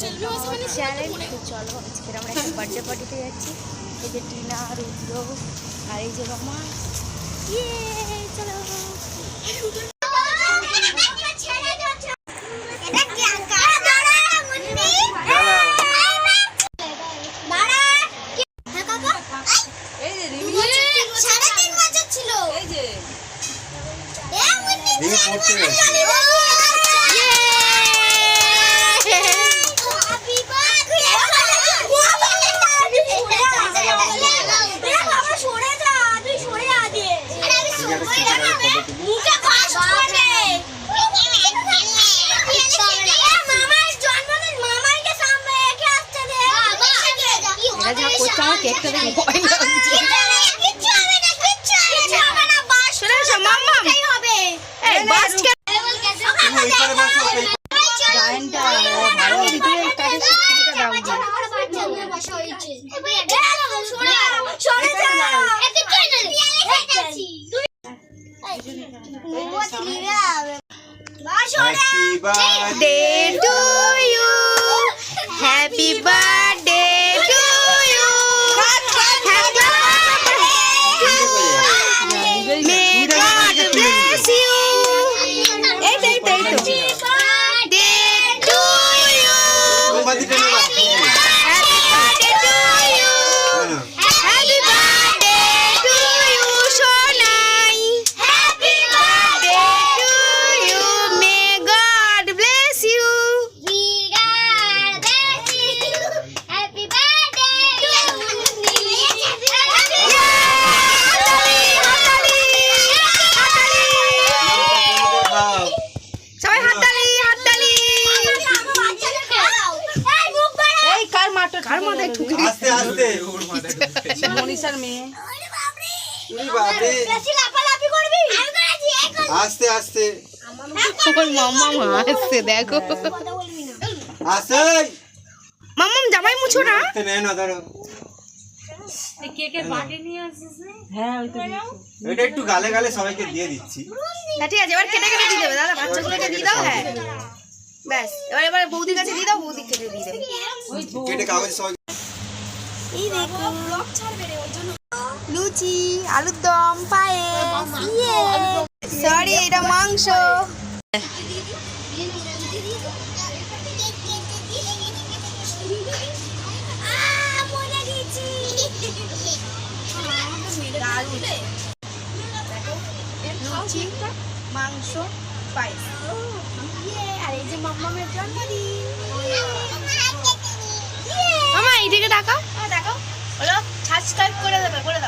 চলো আজকে আমরা একটা বার্থডে পার্টিতে যাচ্ছি। এই যে টিনা রুদ্র আর এই যে রমা। ইয়ে চলো। ছিল। যা করছে আমার কেকটা দেখে ভয় লাগছে। Happy birthday to you. Happy birthday to you. Happy birthday. May God bless you. এই তো, এই তো, এই তো। Day to you. মোমবাতি টেনে দাও। Happy birthday to you. শোনো, Happy birthday to you, Sonai. Happy birthday to you. May God bless you. খাও। সবাই হাততালি হাততালি। এই কার মাটা কার মাথায় ঠুকে আস্তে আস্তে। মনীষার মেয়ে। উরি বাপরে। আস্তে আস্তে। ওর মাম্মা হাসছে দেখো। আস্তে। মাম্মাম জামাই মুছো না? ধরো। এটা একটু গালে গালে সবাইকে দিয়ে দিচ্ছি। হ্যাঁ ঠিক আছে এবার কেটে কেটে দিয়ে দেবে দাদা বাচ্চাগুলোকে দিয়ে দাও হ্যাঁ। ব্যাস এবার এবার বৌদির কাছে দিয়ে দাও বৌদি কেটে দিয়ে দেবে। কেটে কাগজ সবাই এই দেখো। লুচি আলুর দম পায়েস ইয়ে। সরি এটা মাংস। লুচি মাংস পায়েস। মাম্মামের জন্মদিন। মামা এইদিকে তাকাও হ্যাঁ বলো সাবস্ক্রাইব করে দেবে করে